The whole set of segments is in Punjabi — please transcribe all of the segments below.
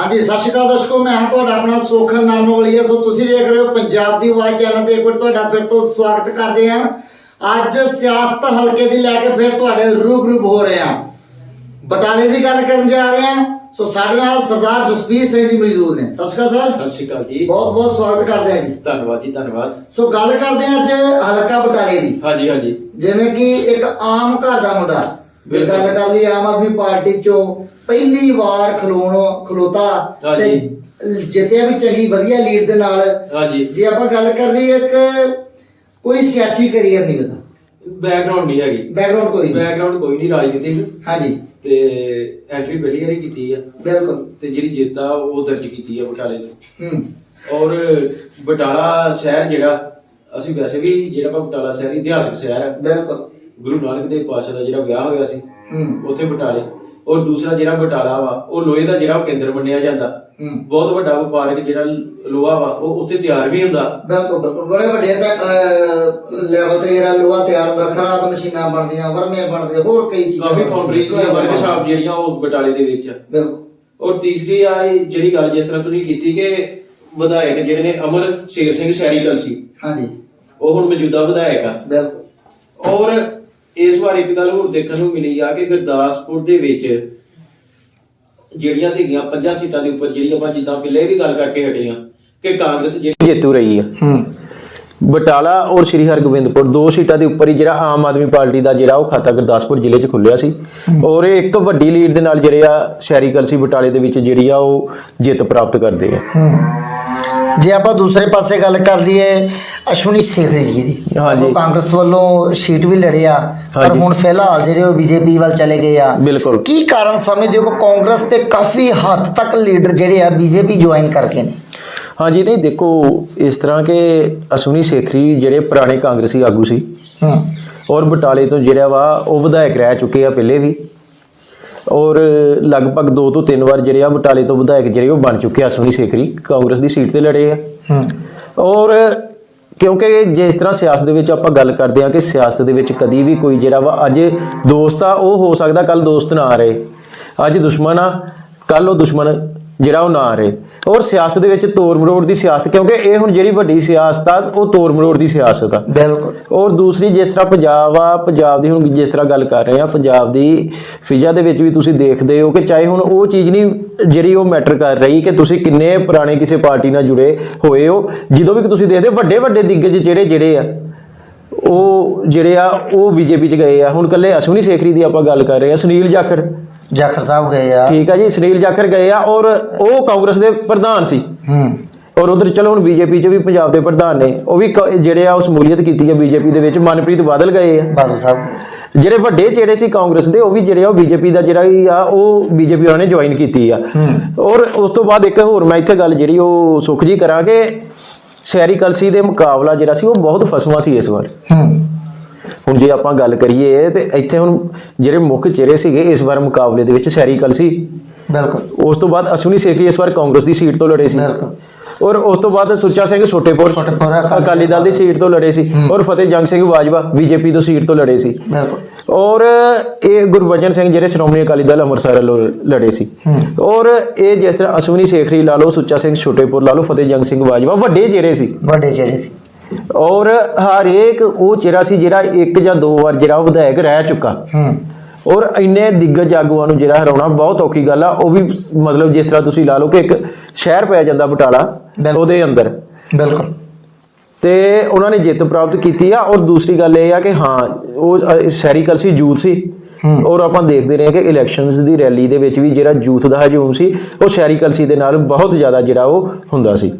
ਹਾਂਜੀ ਸਤਿ ਸ਼੍ਰੀ ਅਕਾਲ ਦਰਸ਼ਕੋ ਮੈਂ ਹਾਂ ਤੁਹਾਡਾ ਆਪਣਾ ਸੋਖਨ ਨਾਨੋਵਾਲੀਆ ਸੋ ਤੁਸੀਂ ਦੇਖ ਰਹੇ ਹੋ ਪੰਜਾਬ ਦੀ ਆਵਾਜ਼ ਚੈਨਲ ਤੇ ਇੱਕ ਵਾਰ ਤੁਹਾਡਾ ਫਿਰ ਤੋਂ ਸਵਾਗਤ ਕਰਦੇ ਹਾਂ। ਅੱਜ ਸਿਆਸਤ ਹਲਕੇ ਦੀ ਲੈ ਕੇ ਫਿਰ ਤੁਹਾਡੇ ਰੂਬਰੂ ਹੋ ਰਹੇ ਹਾਂ। ਬਟਾਲੇ ਦੀ ਗੱਲ ਕਰਨ ਜਾ ਰਹੇ ਹਾਂ। ਸੋ ਸਾਡੇ ਨਾਲ ਸਰਦਾਰ ਜਸਪੀਰ ਸਿੰਘ ਜੀ ਮੌਜੂਦ ਨੇ। ਸਤਿ ਸ਼੍ਰੀ ਅਕਾਲ ਸਰ। ਸਤਿ ਸ਼੍ਰੀ ਅਕਾਲ ਜੀ। ਬਹੁਤ ਬਹੁਤ ਸਵਾਗਤ ਕਰਦੇ ਹਾਂ ਜੀ। ਧੰਨਵਾਦ ਜੀ ਧੰਨਵਾਦ। ਸੋ ਗੱਲ ਕਰਦੇ ਹਾਂ ਅੱਜ ਹਲਕਾ ਬਟਾਲੇ ਦੀ। ਹਾਂਜੀ ਹਾਂਜੀ। ਜਿਵੇਂ ਕਿ ਇੱਕ ਆਮ ਘਰ ਦਾ ਮੁੰਡਾ। ਜੇ। ਗੱਲ ਕਰ ਲਈ ਆਮ ਆਦਮੀ ਪਾਰਟੀ ਚੋਂ ਪਹਿਲੀ ਵਾਰ ਖਲੋਣ ਖਲੋਤਾ ਹਾਂਜੀ। ਜਿੱਤਿਆ ਵੀ ਚੰਗੀ ਵਧੀਆ ਲੀਡ ਦੇ ਨਾਲ। ਹਾਂਜੀ। ਜੇ ਆਪਾਂ ਗੱਲ ਕਰ ਲਈ ਇੱਕ ਕੋਈ ਸਿਆਸੀ ਕੈਰੀਅਰ ਨਹੀਂ ਉਹਦਾ। ਬੈਕਗ੍ਰਾਉਂਡ ਨਹੀਂ ਹੈਗੀ। ਬੈਕਗ੍ਰਾਉਂਡ ਕੋਈ ਨਹੀਂ। ਬੈਕਗ੍ਰਾਉਂਡ ਕੋਈ ਨਹੀਂ ਰਾਜਨੀਤਿਕ। ਹਾਂਜੀ। ਤੇ ਐਂਟਰੀ ਪਹਿਲੀ ਵਾਰੀ ਕੀਤੀ ਆ। ਬਿਲਕੁਲ। ਤੇ ਜਿਹੜੀ ਜਿੱਤ ਆ ਉਹ ਦਰਜ ਕੀਤੀ ਆ ਬਟਾਲੇ ਤੋਂ। ਹੂੰ। ਔਰ ਬਟਾਲਾ ਸ਼ਹਿਰ ਜਿਹੜਾ ਅਸੀਂ ਵੈਸੇ ਵੀ ਜਿਹੜਾ ਆਪਾਂ ਬਟਾਲਾ ਸ਼ਹਿਰ ਇਤਿਹਾਸਕ ਸ਼ਹਿਰ ਹੈ ਬਿਲਕੁਲ। ਗੁਰੂ ਨਾਨਕ ਦੇਵ ਪਾਤਸ਼ਾਹ ਦਾ ਜਿਹੜਾ ਵਿਆਹ ਹੋਇਆ ਸੀ ਹੂੰ। ਉੱਥੇ ਬਟਾਲੇ। ਔਰ ਦੂਸਰਾ ਜਿਹੜਾ ਬਟਾਲਾ ਵਾ ਉਹ ਲੋਹੇ ਦਾ ਜਿਹੜਾ ਉਹ ਕੇਂਦਰ ਮੰਨਿਆ ਜਾਂਦਾ। ਹੂੰ। ਬਹੁਤ ਵੱਡਾ ਵਪਾਰਕ ਜਿਹੜਾ ਲੋਹਾ ਵਾ ਉਹ ਉੱਥੇ ਤਿਆਰ ਵੀ ਹੁੰਦਾ। ਬਿਲਕੁਲ ਬਿਲਕੁਲ। ਬੜੇ ਵੱਡੇ ਲੈਵਲ ਤੇ ਜਿਹੜਾ ਲੋਹਾ ਤਿਆਰ ਹੁੰਦਾ ਖਰਾਦ ਮਸ਼ੀਨਾਂ ਬਣਦੀਆਂ ਵਰਮੇ ਬਣਦੇ ਹੋਰ ਕਈ ਚੀਜ਼ਾਂ ਕਾਫੀ ਬਣਦੀਆਂ। ਫਾਊਂਡਰੀ ਦੀਆਂ ਵਰਕਸ਼ਾਪ ਜਿਹੜੀਆਂ ਉਹ ਬਟਾਲੇ ਦੇ ਵਿੱਚ ਆ। ਬਿਲਕੁਲ। ਔਰ ਤੀਸਰੀ ਆ ਇਹ ਜਿਹੜੀ ਗੱਲ ਜਿਸ ਤਰ੍ਹਾਂ ਤੁਸੀਂ ਕੀਤੀ ਕਿ ਵਿਧਾਇਕ ਜਿਹੜੇ ਨੇ ਅਮਰ ਸ਼ੇਰ ਸਿੰਘ ਸੈਰੀਕਲ ਸੀ। ਹਾਂਜੀ। ਉਹ ਹੁਣ ਮੌਜੂਦਾ ਵਿਧਾਇਕ ਆ। ਬਿਲਕੁਲ। ਔਰ ਇਸ ਵਾਰ ਇੱਕ ਗੱਲ ਹੋਰ ਦੇਖਣ ਨੂੰ ਮਿਲੀ ਆ ਕਿ ਗੁਰਦਾਸਪੁਰ ਦੇ ਵਿੱਚ ਜਿਹੜੀਆਂ ਸੀਗੀਆਂ ਪੰਜਾਂ ਸੀਟਾਂ ਦੇ ਉੱਪਰ ਜਿਹੜੀ ਆਪਾਂ ਜਿੱਦਾਂ ਪਹਿਲੇ ਵੀ ਗੱਲ ਕਰਕੇ ਹਟੇ ਆ ਕਿ ਕਾਂਗਰਸ ਜਿਹੜੀ ਜੇਤੂ ਰਹੀ ਆ। ਹੂੰ। ਬਟਾਲਾ ਔਰ ਸ਼੍ਰੀ ਹਰਗੋਬਿੰਦਪੁਰ ਦੋ ਸੀਟਾਂ ਦੇ ਉੱਪਰ ਹੀ ਜਿਹੜਾ ਆਮ ਆਦਮੀ ਪਾਰਟੀ ਦਾ ਜਿਹੜਾ ਉਹ ਖਾਤਾ ਗੁਰਦਾਸਪੁਰ ਜ਼ਿਲ੍ਹੇ 'ਚ ਖੁੱਲਿਆ ਸੀ। ਔਰ ਇਹ ਇੱਕ ਵੱਡੀ ਲੀਡ ਦੇ ਨਾਲ ਜਿਹੜੇ ਆ ਸ਼ਹਿਰੀ ਕਲਸੀ ਬਟਾਲੇ ਦੇ ਵਿੱਚ ਜਿਹੜੀ ਆ ਉਹ ਜਿੱਤ ਪ੍ਰਾਪਤ ਕਰਦੇ ਆ। ਹੂੰ। ਜੇ ਆਪਾਂ ਦੂਸਰੇ ਪਾਸੇ ਗੱਲ ਕਰ ਲਈਏ ਅਸ਼ਵਨੀ ਸੇਖੜੀ ਜੀ ਦੀ। ਹਾਂਜੀ। ਉਹ ਕਾਂਗਰਸ ਵੱਲੋਂ ਸੀਟ ਵੀ ਲੜਿਆ ਪਰ ਹਾਂਜੀ। ਹੁਣ ਫਿਲਹਾਲ ਜਿਹੜੇ ਉਹ ਬੀਜੇਪੀ ਵੱਲ ਚਲੇ ਗਏ ਆ। ਬਿਲਕੁਲ। ਕੀ ਕਾਰਨ ਸਮਝਦੇ ਹੋ ਕਿ ਕਾਂਗਰਸ ਤੇ ਕਾਫੀ ਹੱਦ ਤੱਕ ਲੀਡਰ ਜਿਹੜੇ ਆ ਬੀਜੇਪੀ ਜੁਆਇਨ ਕਰਕੇ ਨੇ? ਹਾਂਜੀ ਨਹੀਂ ਦੇਖੋ ਇਸ ਤਰ੍ਹਾਂ ਕਿ ਅਸ਼ਵਨੀ ਸੇਖਰੀ ਜਿਹੜੇ ਪੁਰਾਣੇ ਕਾਂਗਰਸੀ ਆਗੂ ਸੀ ਹੂੰ। ਔਰ ਬਟਾਲੇ ਤੋਂ ਜਿਹੜਾ ਵਾ ਉਹ ਵਿਧਾਇਕ ਰਹਿ ਚੁੱਕੇ ਆ ਪਹਿਲੇ ਵੀ। ਔਰ ਲਗਭਗ 2 ਤੋਂ 3 ਵਾਰ ਜਿਹੜੇ ਆ ਬਟਾਲੇ ਤੋਂ ਵਿਧਾਇਕ ਜਿਹੜੇ ਉਹ ਬਣ ਚੁੱਕੇ ਆ ਅਸ਼ਵਨੀ ਸੇਖਰੀ ਕਾਂਗਰਸ ਦੀ ਸੀਟ ਤੇ ਲੜੇ ਆ। ਔਰ ਕਿਉਂਕਿ ਜਿਸ ਤਰ੍ਹਾਂ ਸਿਆਸਤ ਦੇ ਵਿੱਚ ਆਪਾਂ ਗੱਲ ਕਰਦੇ ਹਾਂ ਕਿ ਸਿਆਸਤ ਦੇ ਵਿੱਚ ਕਦੀ ਵੀ ਕੋਈ ਜਿਹੜਾ ਵਾ ਅੱਜ ਦੋਸਤ ਆ ਉਹ ਹੋ ਸਕਦਾ ਕੱਲ ਦੋਸਤ ਨਾ ਰਹੇ। ਅੱਜ ਦੁਸ਼ਮਣ ਆ ਕੱਲ ਉਹ ਦੁਸ਼ਮਣ ਜਿਹੜਾ ਉਹ ਨਾ ਰਹੇ। ਔਰ ਸਿਆਸਤ ਦੇ ਵਿੱਚ ਤੋੜ ਮਰੋੜ ਦੀ ਸਿਆਸਤ ਕਿਉਂਕਿ ਇਹ ਹੁਣ ਜਿਹੜੀ ਵੱਡੀ ਸਿਆਸਤ ਆ ਉਹ ਤੋੜ ਮਰੋੜ ਦੀ ਸਿਆਸਤ ਆ। ਬਿਲਕੁਲ। ਔਰ ਦੂਸਰੀ ਜਿਸ ਤਰ੍ਹਾਂ ਪੰਜਾਬ ਆ ਪੰਜਾਬ ਦੀ ਹੁਣ ਜਿਸ ਤਰ੍ਹਾਂ ਗੱਲ ਕਰ ਰਹੇ ਆ ਪੰਜਾਬ ਦੀ ਫਿਜ਼ਾ ਦੇ ਵਿੱਚ ਵੀ ਤੁਸੀਂ ਦੇਖਦੇ ਹੋ ਕਿ ਚਾਹੇ ਹੁਣ ਉਹ ਚੀਜ਼ ਨਹੀਂ ਜਿਹੜੀ ਉਹ ਮੈਟਰ ਕਰ ਰਹੀ ਕਿ ਤੁਸੀਂ ਕਿੰਨੇ ਪੁਰਾਣੇ ਕਿਸੇ ਪਾਰਟੀ ਨਾਲ ਜੁੜੇ ਹੋਏ ਹੋ ਜਦੋਂ ਵੀ ਤੁਸੀਂ ਦੇਖਦੇ ਵੱਡੇ ਵੱਡੇ ਦਿੱਗਜ ਜਿਹੜੇ ਜਿਹੜੇ ਆ ਉਹ ਜਿਹੜੇ ਆ ਉਹ ਬੀਜੇਪੀ ਚ ਗਏ ਆ। ਹੁਣ ਕੱਲੇ ਅਸ਼ਵਨੀ ਸੇਖਰੀ ਦੀ ਆਪਾਂ ਗੱਲ ਕਰ ਰਹੇ ਆ ਸੁਨੀਲ ਜਾਖੜ। ਜਾਖੜ ਸਾਹਿਬ ਗਏ ਆ। ਠੀਕ ਆ ਜੀ ਸੁਨੀਲ ਜਾਖੜ ਗਏ ਆ ਔਰ ਉਹ ਕਾਂਗਰਸ ਦੇ ਪ੍ਰਧਾਨ ਸੀ। ਹੂੰ। ਔਰ ਉਧਰ ਚਲੋ ਹੁਣ ਬੀਜੇਪੀ ਚ ਵੀ ਪੰਜਾਬ ਦੇ ਪ੍ਰਧਾਨ ਨੇ ਉਹ ਵੀ ਕ- ਜਿਹੜੇ ਆ ਉਹ ਸਮੂਲੀਅਤ ਕੀਤੀ ਹੈ ਬੀਜੇਪੀ ਦੇ ਵਿੱਚ ਮਨਪ੍ਰੀਤ ਬਾਦਲ ਗਏ ਆ। ਬਾਦਲ ਸਾਹਿਬ। ਜਿਹੜੇ ਵੱਡੇ ਜਿਹੜੇ ਸੀ ਕਾਂਗਰਸ ਦੇ ਉਹ ਵੀ ਜਿਹੜੇ ਆ ਉਹ ਬੀਜੇਪੀ ਦਾ ਜਿਹੜਾ ਵੀ ਆ ਉਹ ਬੀਜੇਪੀ ਵਾਲਿਆਂ ਨੇ ਜੁਆਇਨ ਕੀਤੀ ਆ। ਔਰ ਉਸ ਤੋਂ ਬਾਅਦ ਇੱਕ ਹੋਰ ਮੈਂ ਇੱਥੇ ਗੱਲ ਜਿਹੜੀ ਉਹ ਸੁਖ ਜੀ ਕਰਾਂ ਕਿ ਸ਼ਹਿਰੀ ਕਲਸੀ ਦੇ ਮੁਕਾਬਲਾ ਜਿਹੜਾ ਸੀ ਉਹ ਬਹੁਤ ਫਸਵਾ ਸੀ ਇਸ ਵਾਰ। ਹੂੰ। ਹੁਣ ਜੇ ਆਪਾਂ ਗੱਲ ਕਰੀਏ ਤੇ ਇੱਥੇ ਹੁਣ ਜਿਹੜੇ ਮੁੱਖ ਚਿਹਰੇ ਸੀਗੇ ਇਸ ਵਾਰ ਮੁਕਾਬਲੇ ਦੇ ਵਿੱਚ ਸ਼ਹਿਰੀ ਕਲਸੀ ਬਿਲਕੁਲ। ਉਸ ਤੋਂ ਬਾਅਦ ਅਸ਼ਵਨੀ ਸੇਖੀ ਇਸ ਵਾਰ ਕਾਂਗਰਸ ਦੀ ਸੀਟ ਤੋਂ ਲੜੇ ਸੀ। ਬਿਲਕੁਲ। ਔਰ ਉਸ ਤੋਂ ਬਾਅਦ ਸੁੱਚਾ ਸਿੰਘ ਛੋਟੇਪੁਰ ਅਕਾਲੀ ਦਲ ਦੀ ਸੀਟ ਤੋਂ ਲੜੇ ਸੀ। ਔਰ ਫਤਿਹ ਜੰਗ ਸਿੰਘ ਬਾਜਵਾ ਬੀਜੇਪੀ ਤੋਂ ਸੀਟ ਤੋਂ ਲੜੇ ਸੀ। ਬਿਲਕੁਲ। ਔਰ ਇਹ ਗੁਰਬਚਨ ਸਿੰਘ ਜਿਹੜੇ ਸ਼੍ਰੋਮਣੀ ਅਕਾਲੀ ਦਲ ਅੰਮ੍ਰਿਤਸਰ ਵੱਲੋਂ ਲੜੇ ਸੀ। ਔਰ ਇਹ ਜਿਸ ਤਰ੍ਹਾਂ ਅਸ਼ਵਨੀ ਸੇਖਰੀ ਲਾ ਲਓ ਸੁੱਚਾ ਸਿੰਘ ਛੋਟੇਪੁਰ ਲਾ ਲਓ ਫਤਿਹ ਜੰਗ ਸਿੰਘ ਬਾਜਵਾ ਵੱਡੇ ਜਿਹੜੇ ਸੀ। ਵੱਡੇ ਜਿਹੜੇ ਸੀ। ਔਰ ਹਰ ਇੱਕ ਉਹ ਚਿਹਰਾ ਸੀ ਜਿਹੜਾ ਇੱਕ ਜਾਂ ਦੋ ਵਾਰ ਜਿਹੜਾ ਉਹ ਵਿਧਾਇਕ ਰਹਿ ਚੁੱਕਾ। ਹੂੰ। ਔਰ ਇੰਨੇ ਦਿੱਗਜ ਆਗੂਆਂ ਨੂੰ ਜਿਹੜਾ ਹਰਾਉਣਾ ਬਹੁਤ ਔਖੀ ਗੱਲ ਆ। ਉਹ ਵੀ ਮਤਲਬ ਜਿਸ ਤਰ੍ਹਾਂ ਤੁਸੀਂ ਲਾ ਲਓ ਕਿ ਇੱਕ ਸ਼ਹਿਰ ਪਿਆ ਜਾਂਦਾ ਬਟਾਲਾ। ਉਹਦੇ ਅੰਦਰ। ਬਿਲਕੁਲ। ਤੇ ਉਹਨਾਂ ਨੇ ਜਿੱਤ ਪ੍ਰਾਪਤ ਕੀਤੀ ਆ। ਔਰ ਦੂਸਰੀ ਗੱਲ ਇਹ ਆ ਕਿ ਹਾਂ ਉਹ ਸ਼ਹਿਰੀ ਕਲਸੀ ਯੂਥ ਸੀ। ਔਰ ਆਪਾਂ ਦੇਖਦੇ ਰਹੇ ਕਿ ਇਲੈਕਸ਼ਨਸ ਦੀ ਰੈਲੀ ਦੇ ਵਿੱਚ ਵੀ ਜਿਹੜਾ ਯੂਥ ਦਾ ਹਜੂਮ ਸੀ ਉਹ ਸ਼ਹਿਰੀ ਕਲਸੀ ਦੇ ਨਾਲ ਬਹੁਤ ਜ਼ਿਆਦਾ ਜਿਹੜਾ ਉਹ ਹੁੰਦਾ ਸੀ।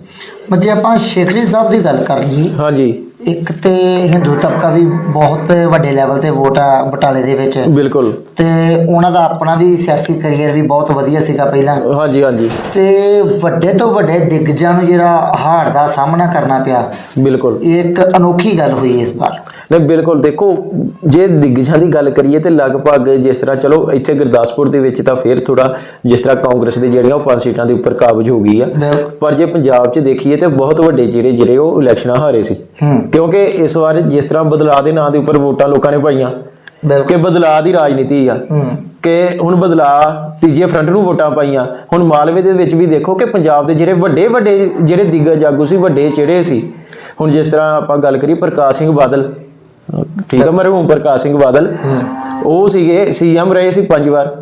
ਜੇ ਆਪਾਂ ਸ਼ੇਖੜੀ ਸਾਹਿਬ ਦੀ ਗੱਲ ਕਰ ਲਈਏ ਹਾਂਜੀ। ਇੱਕ ਤੇ ਹਿੰਦੂ ਤਬਕਾ ਵੀ ਬਹੁਤ ਵੱਡੇ ਲੈਵਲ ਤੇ ਵੋਟ ਆ ਬਟਾਲੇ ਦੇ ਵਿੱਚ। ਬਿਲਕੁਲ। ਤੇ ਉਹਨਾਂ ਦਾ ਆਪਣਾ ਵੀ ਸਿਆਸੀ ਕੈਰੀਅਰ ਵੀ ਬਹੁਤ ਵਧੀਆ ਸੀਗਾ ਪਹਿਲਾਂ। ਹਾਂਜੀ ਹਾਂਜੀ। ਤੇ ਵੱਡੇ ਤੋਂ ਵੱਡੇ ਦਿੱਗਜਾਂ ਨੂੰ ਜਿਹੜਾ ਹਾਰ ਦਾ ਸਾਹਮਣਾ ਕਰਨਾ ਪਿਆ ਬਿਲਕੁਲ। ਇਹ ਇੱਕ ਅਨੋਖੀ ਗੱਲ ਹੋਈ ਇਸ ਵਾਰ। ਨਹੀਂ ਬਿਲਕੁਲ ਦੇਖੋ ਜੇ ਦਿਗਜਾਂ ਦੀ ਗੱਲ ਕਰੀਏ ਤੇ ਲਗਭਗ ਜਿਸ ਤਰ੍ਹਾਂ ਚਲੋ ਇੱਥੇ ਗੁਰਦਾਸਪੁਰ ਦੇ ਵਿੱਚ ਤਾਂ ਫੇਰ ਥੋੜਾ ਜਿਸ ਤਰ੍ਹਾਂ ਕਾਂਗਰਸ ਦੇ ਜਿਹੜੀਆਂ ਉਹ ਪੰਜ ਸੀਟਾਂ ਦੇ ਉੱਪਰ ਕਾਬਜ ਹੋ ਗਈ ਆ। ਪਰ ਜੇ ਪੰਜਾਬ 'ਚ ਦੇਖੀਏ ਤੇ ਬਹੁਤ ਵੱਡੇ ਜਿਹੜੇ ਜਿਹੜੇ ਉਹ ਇਲੈਕਸ਼ਨਾਂ ਹਾਰੇ ਸੀ। ਕਿਉਂਕਿ ਇਸ ਵਾਰ ਜਿਸ ਤਰ੍ਹਾਂ ਬਦਲਾਅ ਦੇ ਨਾਂ ਦੇ ਉੱਪਰ ਵੋਟਾਂ ਲੋਕਾਂ ਨੇ ਪਾਈਆਂ ਕਿ ਬਦਲਾਅ ਦੀ ਰਾਜਨੀਤੀ ਆ। ਕਿ ਹੁਣ ਬਦਲਾ ਤੀਜੇ ਫਰੰਟ ਨੂੰ ਵੋਟਾਂ ਪਾਈਆਂ। ਹੁਣ ਮਾਲਵੇ ਦੇ ਵਿੱਚ ਵੀ ਦੇਖੋ ਕਿ ਪੰਜਾਬ ਦੇ ਜਿਹੜੇ ਵੱਡੇ ਵੱਡੇ ਜਿਹੜੇ ਦਿਗਜ ਆਗੂ ਸੀ ਵੱਡੇ ਚਿਹੜੇ ਸੀ। ਹੁਣ ਜਿਸ ਤਰ੍ਹਾਂ ਆਪਾਂ ਗੱਲ ਕਰੀਏ ਪ੍ਰਕਾਸ਼ ਸਿੰਘ ਬਾਦਲ ਠੀਕ ਹੈ ਮਰਹੂਮ ਪ੍ਰਕਾਸ਼ ਸਿੰਘ ਬਾਦਲ। ਉਹ ਸੀਗੇ ਸੀਐਮ ਰਹੇ ਸੀ ਪੰਜ ਵਾਰ।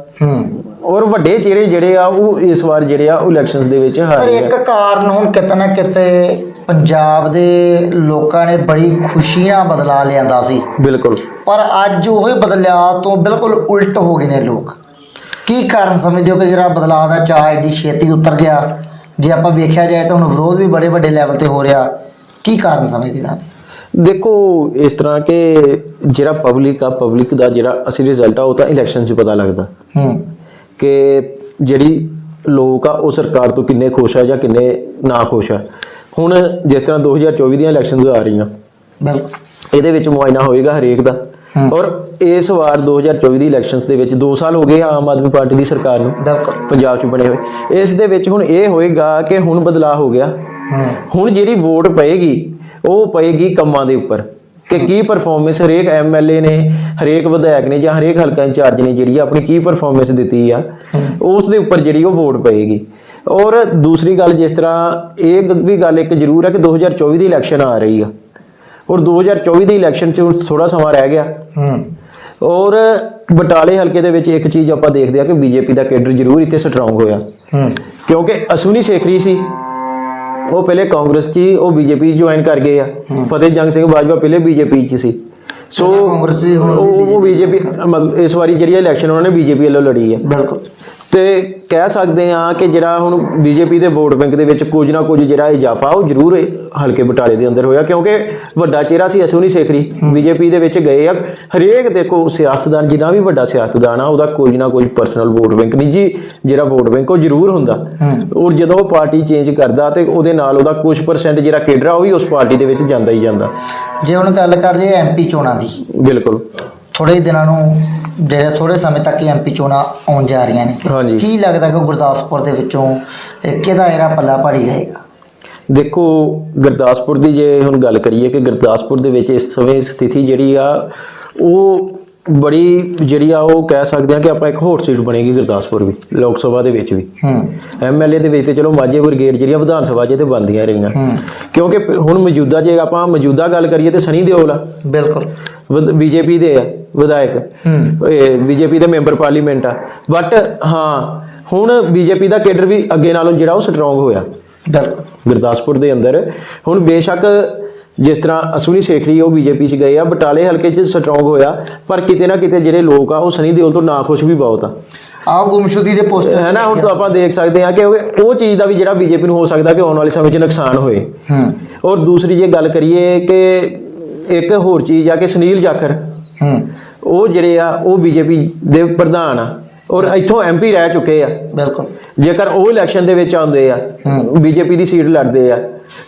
ਔਰ ਵੱਡੇ ਚਿਹਰੇ ਜਿਹੜੇ ਆ ਉਹ ਇਸ ਵਾਰ ਜਿਹੜੇ ਆ ਉਹ ਇਲੈਕਸ਼ਨਸ ਦੇ ਵਿੱਚ ਹਾਰੇ ਆ। ਇੱਕ ਕਾਰਨ ਹੁਣ ਕਿਤੇ ਨਾ ਕਿਤੇ ਪੰਜਾਬ ਦੇ ਲੋਕਾਂ ਨੇ ਬੜੀ ਖੁਸ਼ੀ ਨਾਲ ਬਦਲਾ ਲਿਆਂਦਾ ਸੀ। ਬਿਲਕੁਲ। ਪਰ ਅੱਜ ਉਹ ਬਦਲਾਅ ਤੋਂ ਬਿਲਕੁਲ ਉਲਟ ਹੋ ਗਏ ਨੇ ਲੋਕ। ਕੀ ਕਾਰਨ ਸਮਝਦੇ ਹੋ ਕਿ ਜਿਹੜਾ ਬਦਲਾਅ ਦਾ ਚਾਹ ਐਡੀ ਛੇਤੀ ਉਤਰ ਗਿਆ? ਜੇ ਆਪਾਂ ਵੇਖਿਆ ਜਾਏ ਤਾਂ ਹੁਣ ਵਿਰੋਧ ਵੀ ਬੜੇ ਵੱਡੇ ਲੈਵਲ ਤੇ ਹੋ ਰਿਹਾ। ਕੀ ਕਾਰਨ ਸਮਝਦੇ ਹੋ ਦੇਖੋ ਇਸ ਤਰ੍ਹਾਂ ਕਿ ਜਿਹੜਾ ਪਬਲਿਕ ਆ ਪਬਲਿਕ ਦਾ ਜਿਹੜਾ ਅਸਲੀ ਰਿਜ਼ਲਟ ਆ ਉਹ ਤਾਂ ਇਲੈਕਸ਼ਨ 'ਚ ਪਤਾ ਲੱਗਦਾ। ਹੂੰ। ਕਿ ਜਿਹੜੀ ਲੋਕ ਆ ਉਹ ਸਰਕਾਰ ਤੋਂ ਕਿੰਨੇ ਖੁਸ਼ ਆ ਜਾਂ ਕਿੰਨੇ ਨਾ ਖੁਸ਼ ਆ। ਹੁਣ ਜਿਸ ਤਰ੍ਹਾਂ 2024 ਦੀਆਂ ਇਲੈਕਸ਼ਨਸ ਆ ਰਹੀਆਂ ਬਿਲਕੁਲ। ਇਹਦੇ ਵਿੱਚ ਮੁਆਇਨਾ ਹੋਏਗਾ ਹਰੇਕ ਦਾ। ਔਰ ਇਸ ਵਾਰ 2024 ਦੀ ਇਲੈਕਸ਼ਨਸ ਦੇ ਵਿੱਚ 2 ਸਾਲ ਹੋ ਗਏ ਆਮ ਆਦਮੀ ਪਾਰਟੀ ਦੀ ਸਰਕਾਰ ਨੂੰ। ਪੰਜਾਬ 'ਚ ਬਣੇ ਹੋਏ। ਇਸ ਦੇ ਵਿੱਚ ਹੁਣ ਇਹ ਹੋਏਗਾ ਕਿ ਹੁਣ ਬਦਲਾਅ ਹੋ ਗਿਆ। ਹੁਣ ਜਿਹੜੀ ਵੋਟ ਪਏਗੀ ਉਹ ਪਏਗੀ ਕੰਮਾਂ ਦੇ ਉੱਪਰ ਕਿ ਕੀ ਪਰਫਾਰਮੈਂਸ ਹਰੇਕ ਐਮਐਲਏ ਨੇ ਹਰੇਕ ਵਿਧਾਇਕ ਨੇ ਜਾਂ ਹਰੇਕ ਹਲਕਾ ਇੰਚਾਰਜ ਨੇ ਜਿਹੜੀ ਆਪਣੀ ਕੀ ਪਰਫਾਰਮੈਂਸ ਦਿੱਤੀ ਆ ਉਸ ਦੇ ਉੱਪਰ ਜਿਹੜੀ ਉਹ ਵੋਟ ਪਏਗੀ। ਔਰ ਦੂਸਰੀ ਗੱਲ ਜਿਸ ਤਰ੍ਹਾਂ ਇਹ ਵੀ ਗੱਲ ਇੱਕ ਜ਼ਰੂਰ ਹੈ ਕਿ 2024 ਦੀ ਇਲੈਕਸ਼ਨ ਆ ਰਹੀ ਆ। ਔਰ 2024 ਦੀ ਇਲੈਕਸ਼ਨ 'ਚ ਥੋੜਾ ਸਮਾਂ ਰਹਿ ਗਿਆ। ਹੂੰ। ਔਰ ਬਟਾਲੇ ਹਲਕੇ ਦੇ ਵਿੱਚ ਇੱਕ ਚੀਜ਼ ਆਪਾਂ ਦੇਖਦੇ ਆ ਕਿ ਬੀਜੇਪੀ ਦਾ ਕੇਡਰ ਜ਼ਰੂਰ ਇੱਥੇ ਸਟਰੋਂਗ ਹੋਇਆ। ਹੂੰ। ਕਿਉਂਕਿ ਅਸ਼ਵਨੀ ਸੇਖਰੀ ਸੀ। ਉਹ ਪਹਿਲੇ ਕਾਂਗਰਸ 'ਚ ਉਹ ਬੀਜੇਪੀ ਜੁਆਇਨ ਕਰ ਗਏ ਆ। ਫਤਿਹ ਜੰਗ ਸਿੰਘ ਬਾਜਵਾ ਪਹਿਲੇ ਬੀਜੇਪੀ 'ਚ ਸੀ। ਸੋ ਕਾਂਗਰਸ ਉਹ ਬੀਜੇਪੀ ਮਤਲਬ ਇਸ ਵਾਰੀ ਜਿਹੜੀ ਇਲੈਕਸ਼ਨ ਉਹਨਾਂ ਨੇ ਬੀਜੇਪੀ ਵੱਲੋਂ ਲੜੀ ਹੈ ਬਿਲਕੁਲ। ਤੇ ਕਹਿ ਸਕਦੇ ਆ ਕਿ ਜਿਹੜਾ ਹੁਣ ਬੀਜੇਪੀ ਦੇ ਵੋਟ ਬੈਂਕ ਦੇ ਵਿੱਚ ਕੁਝ ਨਾ ਕੁਝ ਜਿਹੜਾ ਇਜ਼ਾਫਾ ਉਹ ਜ਼ਰੂਰ ਹਲਕੇ ਬਟਾਲੇ ਦੇ ਅੰਦਰ ਹੋਇਆ ਕਿਉਂਕਿ ਵੱਡਾ ਚਿਹਰਾ ਸੀ ਅਸ਼ਵਨੀ ਸੇਖਰੀ। ਬੀਜੇਪੀ ਦੇ ਵਿੱਚ ਗਏ ਆ। ਹਰੇਕ ਦੇਖੋ ਸਿਆਸਤਦਾਨ ਜਿੰਨਾ ਵੀ ਵੱਡਾ ਸਿਆਸਤਦਾਨ ਆ ਉਹਦਾ ਕੁਝ ਨਾ ਕੁਝ ਪਰਸਨਲ ਵੋਟ ਬੈਂਕ ਨਿੱਜੀ ਜਿਹੜਾ ਵੋਟ ਬੈਂਕ ਉਹ ਜ਼ਰੂਰ ਹੁੰਦਾ। ਔਰ ਜਦੋਂ ਉਹ ਪਾਰਟੀ ਚੇਂਜ ਕਰਦਾ ਤੇ ਉਹਦੇ ਨਾਲ ਉਹਦਾ ਕੁਝ ਪਰਸੈਂਟ ਜਿਹੜਾ ਕੇਡਰ ਆ ਉਹ ਵੀ ਉਸ ਪਾਰਟੀ ਦੇ ਵਿੱਚ ਜਾਂਦਾ ਹੀ ਜਾਂਦਾ। ਜੇ ਹੁਣ ਗੱਲ ਕਰ ਲਈਏ ਐਮਪੀ ਚੋਣਾਂ ਦੀ। ਬਿਲਕੁਲ। ਥੋੜੇ ਦਿਨਾਂ ਨੂੰ ਜਿਹੜੇ ਥੋੜੇ ਸਮੇਂ ਤੱਕ ਹੀ ਐਮਪੀ ਚੋਣਾਂ ਆਉਣ ਜਾ ਰਹੀਆਂ ਨੇ ਕੀ ਲੱਗਦਾ ਕਿ ਗੁਰਦਾਸਪੁਰ ਦੇ ਵਿੱਚੋਂ ਕਿਹਦਾ ਇਹਦਾ ਪੱਲਾ ਭਾਰੀ ਰਹੇਗਾ? ਦੇਖੋ ਗੁਰਦਾਸਪੁਰ ਦੀ ਜੇ ਹੁਣ ਗੱਲ ਕਰੀਏ ਕਿ ਗੁਰਦਾਸਪੁਰ ਦੇ ਵਿੱਚ ਇਸ ਸਮੇਂ ਸਥਿਤੀ ਜਿਹੜੀ ਆ ਉਹ ਬੜੀ ਜਿਹੜੀ ਆ ਉਹ ਕਹਿ ਸਕਦੇ ਆ ਕਿ ਆਪਾਂ ਇੱਕ ਹੋਰ ਸੀਟ ਬਣੇਗੀ ਗੁਰਦਾਸਪੁਰ ਵੀ ਲੋਕ ਸਭਾ ਦੇ ਵਿੱਚ ਵੀ। ਹੂੰ। ਐਮਐਲਏ ਦੇ ਵਿੱਚ ਤੇ ਚਲੋ ਮਾਝੇ ਬ੍ਰਿਗੇਡ ਜਿਹੜੀਆਂ ਵਿਧਾਨ ਸਭਾ 'ਚ ਤੇ ਬਣਦੀਆਂ ਰਹੀਆਂ। ਕਿਉਂਕਿ ਹੁਣ ਮੌਜੂਦਾ ਜੇ ਆਪਾਂ ਮੌਜੂਦਾ ਗੱਲ ਕਰੀਏ ਤੇ ਸਨੀ ਦਿਓਲ ਆ। ਬਿਲਕੁਲ। ਬੀਜੇਪੀ ਦੇ ਆ ਵਿਧਾਇਕ। ਇਹ ਬੀਜੇਪੀ ਦੇ ਮੈਂਬਰ ਪਾਰਲੀਮੈਂਟ ਆ। ਬਟ ਹਾਂ ਹੁਣ ਬੀਜੇਪੀ ਦਾ ਕੇਡਰ ਵੀ ਅੱਗੇ ਨਾਲੋਂ ਜਿਹੜਾ ਉਹ ਸਟਰੋਂਗ ਹੋਇਆ। ਗੁਰਦਾਸਪੁਰ ਦੇ ਅੰਦਰ। ਹੁਣ ਬੇਸ਼ੱਕ ਜਿਸ ਤਰ੍ਹਾਂ ਅਸਵਨੀ ਸੇਖਰੀ ਉਹ ਬੀਜੇਪੀ 'ਚ ਗਏ ਆ ਬਟਾਲੇ ਹਲਕੇ 'ਚ ਸਟਰੋਂਗ ਹੋਇਆ ਪਰ ਕਿਤੇ ਨਾ ਕਿਤੇ ਜਿਹੜੇ ਲੋਕ ਆ ਉਹ ਸਨੀ ਦਿਓਲ ਤੋਂ ਨਾਖੁਸ਼ ਵੀ ਬਹੁਤ ਆ। ਆਹ ਗੁੰਮਸ਼ੁਦੀ ਦੇ ਪੋਸਟਰ ਹੈ ਨਾ ਹੁਣ ਤਾਂ ਆਪਾਂ ਦੇਖ ਸਕਦੇ ਆ ਕਿ ਉਹ ਉਹ ਚੀਜ਼ ਦਾ ਵੀ ਜਿਹੜਾ ਬੀਜੇਪੀ ਨੂੰ ਹੋ ਸਕਦਾ ਕਿ ਆਉਣ ਵਾਲੇ ਸਮੇਂ 'ਚ ਨੁਕਸਾਨ ਹੋਏ। ਹੂੰ। ਔਰ ਦੂਸਰੀ ਜੇ ਗੱਲ ਕਰੀਏ ਕਿ ਇੱਕ ਹੋਰ ਚੀਜ਼ ਆ ਕਿ ਸੁਨੀਲ ਜਾਖਰ ਹੂੰ। ਉਹ ਜਿਹੜੇ ਆ ਉਹ ਬੀਜੇਪੀ ਦੇ ਪ੍ਰਧਾਨ ਆ। ਔਰ ਇੱਥੋਂ ਐਮਪੀ ਰਹਿ ਚੁੱਕੇ ਆ। ਬਿਲਕੁਲ। ਜੇਕਰ ਉਹ ਇਲੈਕਸ਼ਨ ਦੇ ਵਿੱਚ ਆਉਂਦੇ ਆ ਬੀਜੇਪੀ ਦੀ ਸੀਟ ਲੜਦੇ ਆ